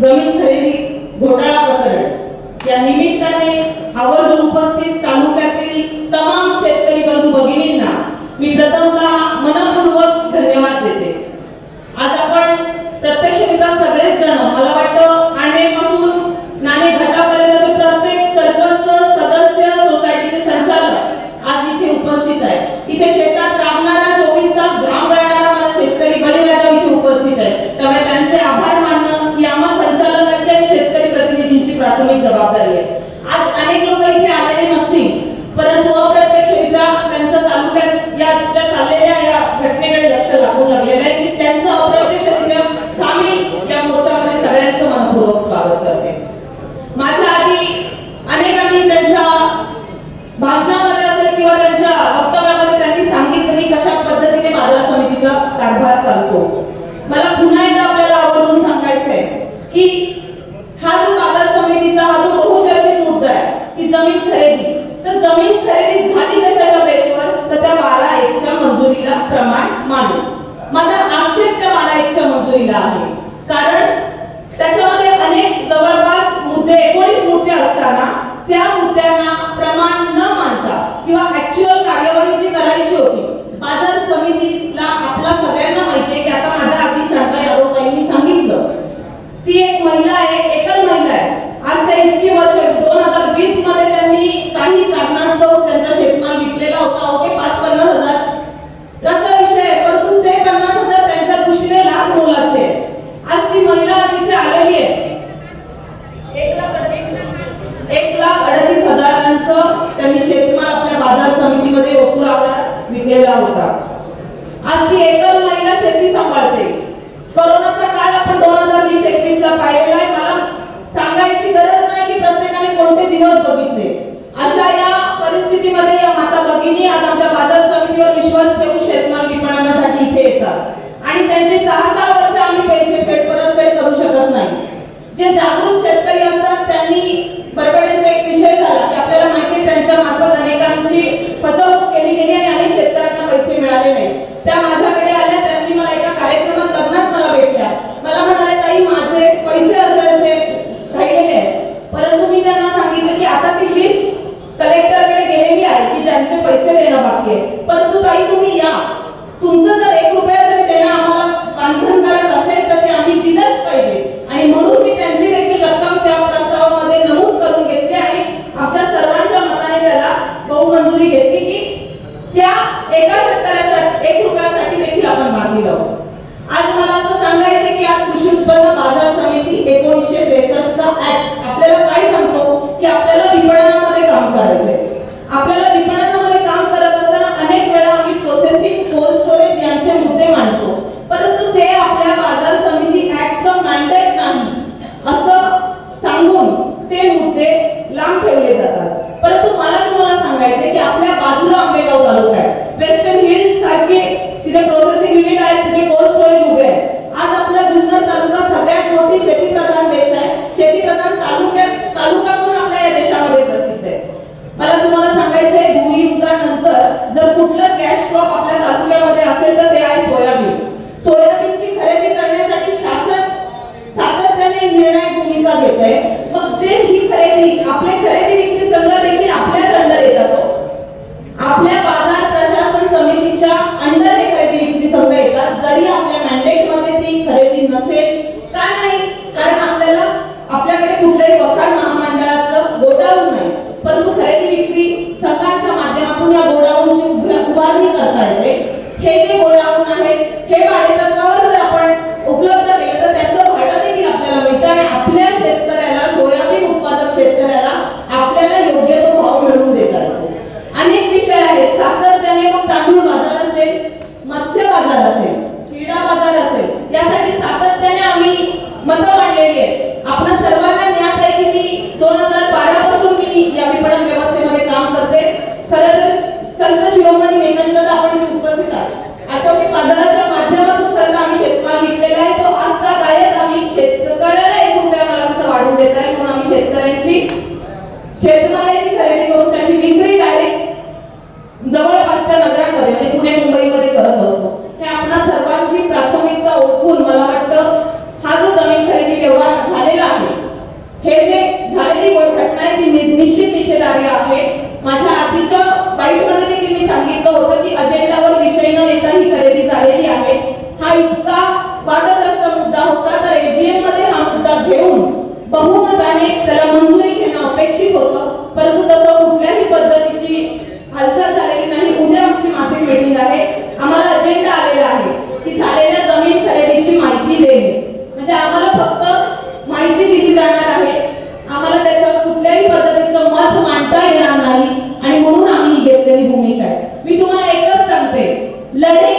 जमीन खरेदी घोटाळा प्रकरण. या निमित्ताने आवर्जून उपस्थित तालुक्यातील तमाम शेतकरी बंधू भगिनींना मी प्रथमतः की हा जो बाजार समितीचा हा जो बहुचर्चित मुद्दा आहे की जमीन खरेदी. तर जमीन खरेदी झाली कशाच्या बेसवर? तर त्या बारा एकच्या मंजुरीला प्रमाण मानू. माझा आक्षेप त्या बारा एकच्या मंजुरीला आहे. कारण त्याच्यामध्ये अनेक जवळपास मुद्दे एकोणीस मुद्दे असताना त्या मुद्द्यांना प्रमाण न मानता किंवा ऍक्च्युअल कार्यवाही जी करायची होती बाजार समिती दिवस बघितले. अशा या परिस्थितीमध्ये या माता भगिनी आज आमच्या बाजार समितीवर विश्वास ठेवून शेतमाल विपणनासाठी इथे येतात. आणि त्यांचे सहा सहा वर्ष आम्ही पैसे पेट परतफेड करू शकत नाही. जे जागरूक शेतकरी असतात त्यांनी बरबड्यांचा एक विषय झाला की आपल्याला माहिती त्यांच्या मार्फत अनेकांची फसवणूक केली गेली आणि अनेक शेतकऱ्यांना पैसे मिळाले नाही. त्या आहे. परंतु ताई तुम्ही या. तुमचं जर वेस्टर्न हिल सारखे तिथे प्रोसेसिंग युनिट आहे तिथे कोल्ड स्टोरेज उभे आहे आज आपला जुन्नर तालुका सगळ्यात मोठी शेती शेतीप्रधान देश आहे. शेती शेतीप्रधान तालुक्यात तालुका तरी आपल्या मॅन्डेटमध्ये ती खरेदी नसेल का नाही? बाजाराच्या माध्यमातून त्यांना आम्ही शेतमाल विकलेला आहे. तो आजचा गायब आम्ही शेतकऱ्याला एक रुपया मला कसं वाढवून देत आहे म्हणून आम्ही शेतकऱ्यांची शेतमालाची खरेदी म्हणता येणार नाही. आणि म्हणून आम्ही ही घेतलेली भूमिका आहे. मी तुम्हाला एकच सांगते. लढे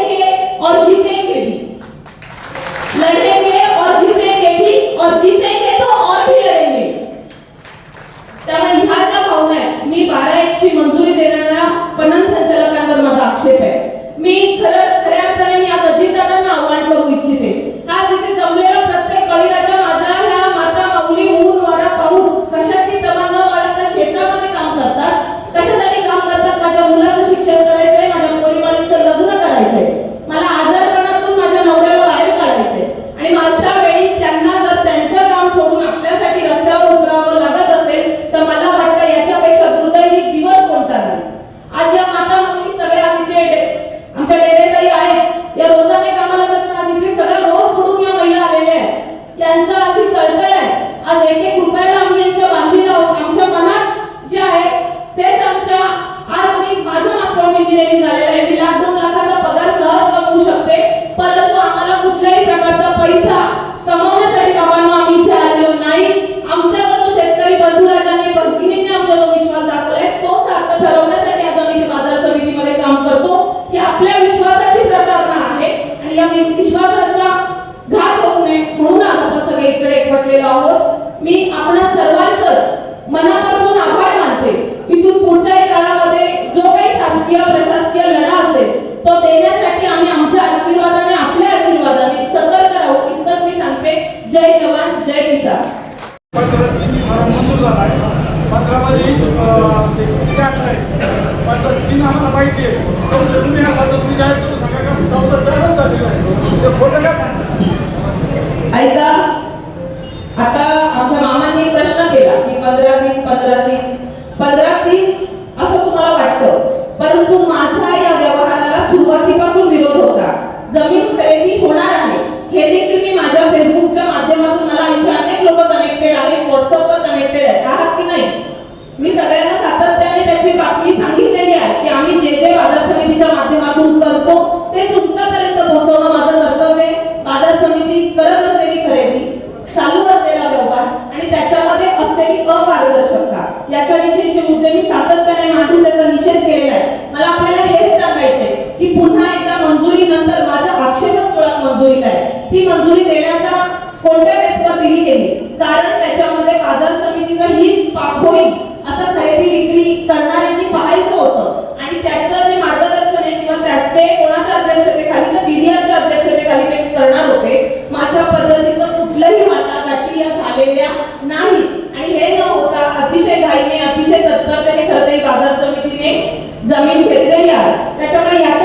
पंधरा तीन पंधरा तीन. पंधरा तीन असं तुम्हाला वाटतं. परंतु माझा या मंजुरीला आहे ती मंजुरी देण्याचा कोणत्या बेसवर दिली गेली? कारण त्याच्यामध्ये बाजार समितीचं हित होईल असं खरेदी विक्री करणाऱ्यांनी पाहायचं होतं. आणि त्याचं जे मार्गदर्शन आहे किंवा त्यात ते कोणाच्या अध्यक्षतेखाली तर बीडीआरच्या अध्यक्षतेखाली ते करणार होते अशा पद्धतीचं कुठलंही वाटाघाटी या झालेल्या नाही. आणि हे न होता अतिशय घाईने अतिशय तत्परतेने खरं बाजार समितीने जमीन घेतलेली आहे. त्याच्यामुळे याच्या